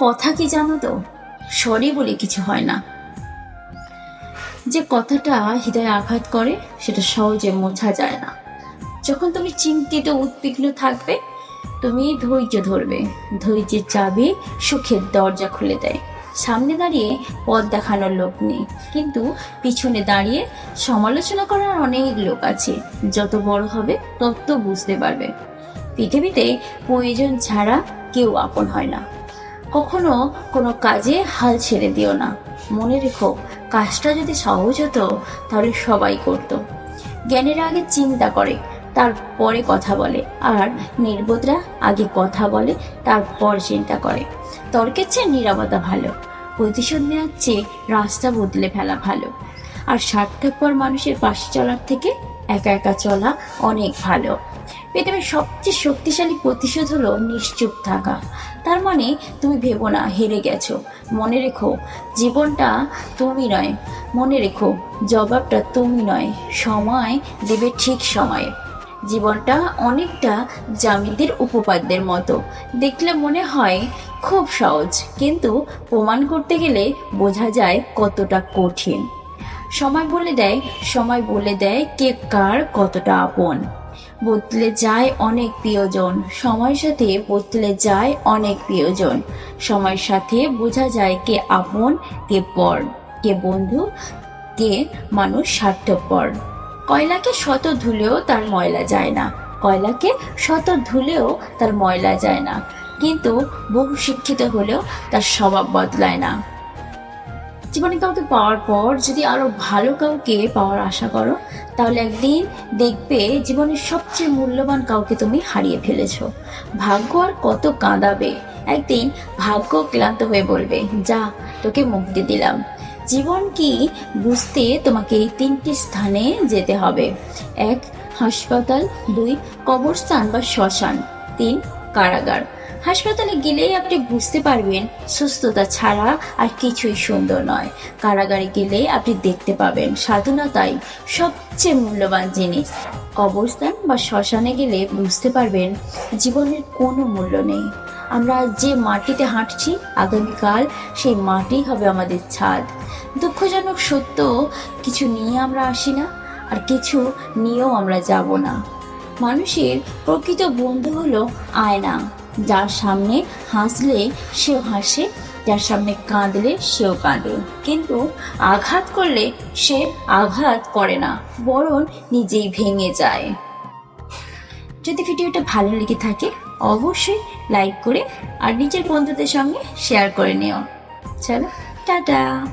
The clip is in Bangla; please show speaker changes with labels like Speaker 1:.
Speaker 1: কথা কি জানো তো? সরি বলে কিছু হয় না। যে কথাটা হৃদয়ে আঘাত করে, সেটা সহজে মোছা যায় না। যখন তুমি চিন্তিত, উদ্বিগ্ন থাকবে, তুমি ধৈর্য ধরবে। ধৈর্যের চাবি সুখের দরজা খুলে দেয়। সামনে দাঁড়িয়ে পথ দেখানোর লোক নেই। কিন্তু পিছনে দাঁড়িয়ে সমালোচনা করার অনেক লোক আছে। যত বড় হবে, তত বুঝতে পারবে। পৃথিবীতে প্রয়োজন ছাড়া কেউ আপন হয় না। কখনো কোনো কাজে হাল ছেড়ে দিও না। মনে রেখো, কাজটা যদি সহজ হতো, তাহলে সবাই করত। জ্ঞানের আগে চিন্তা করে, তারপরে কথা বলে, আর নির্বোধরা আগে কথা বলে, তারপর চিন্তা করে। তর্কের চেয়ে নিরাপত্তা ভালো। প্রতিশোধ নেওয়ার চেয়ে রাস্তা বদলে ফেলা ভালো। আর স্বার্থপর মানুষের পাশে চলার থেকে একা একা চলা অনেক ভালো। পৃথিবীর সবচেয়ে শক্তিশালী প্রতিশোধ হলো নিশ্চুপ থাকা। তার মানে তুমি ভেবো না, হেরে গেছো। মনে রেখো, জীবনটা তুমি নয়। মনে রেখো, জবাবটা তুমি নয়। সময় দেবে ঠিক সময়ে। জীবনটা অনেকটা জামিদের উপপাদ্যের মতো। দেখলে মনে হয় খুব সহজ, কিন্তু প্রমাণ করতে গেলে বোঝা যায় কতটা কঠিন। সময় বলে দেয়, সময় বলে দেয় কে কার কতটা আপন। বদলে যায় অনেক প্রিয়জন, সময়ের সাথে বদলে যায় অনেক প্রিয়জন। সময়ের সাথে বোঝা যায় কে আপন, কে পর, কে বন্ধু, কে মানুষ স্বার্থপর। কয়লাকে শত ধুলেও তার ময়লা যায় না, কয়লাকে শত ধুলেও তার ময়লা যায় না। কিন্তু বহু শিক্ষিত হলেও তার স্বভাব বদলায় না। জীবনে কাউকে পাওয়ার পর যদি আরও ভালো কাউকে পাওয়ার আশা করো, তাহলে একদিন দেখবে জীবনের সবচেয়ে মূল্যবান কাউকে তুমি হারিয়ে ফেলেছো। ভাগ্য আর কত কাঁদাবে? একদিন ভাগ্য ক্লান্ত হয়ে বলবে, যা, তোকে মুক্তি দিলাম। জীবন কি বুঝতে তোমাকে এই তিনটি স্থানে যেতে হবে। এক, হাসপাতাল। দুই, কবরস্থান বা শ্মশান। তিন কারাগার। হাসপাতালে গেলেই আপনি বুঝতে পারবেন, সুস্থতা ছাড়া আর কিছুই সুন্দর নয়। কারাগারে গেলে আপনি দেখতে পাবেন স্বাধীনতাই সবচেয়ে মূল্যবান জিনিস। অবস্থান বা শ্মশানে গেলে বুঝতে পারবেন জীবনের কোনো মূল্য নেই। আমরা যে মাটিতে হাঁটছি, আগামীকাল সেই মাটি হবে আমাদের ছাদ। দুঃখজনক সত্য, কিছু নিয়ে আমরা আসি না, আর কিছু নিয়েও আমরা যাব না। মানুষের প্রকৃত বন্ধু হলো আয়না। যার সামনে হাসলে সেও হাসে, যার সামনে কাঁদলে সেও কাঁদে। কিন্তু আঘাত করলে সে আঘাত করে না, বরং নিজেই ভেঙে যায়। যদি ভিডিওটা ভালো লেগে থাকে, অবশ্যই লাইক করে আর নিজের বন্ধুদের সঙ্গে শেয়ার করে নিও। চলো, টাটা!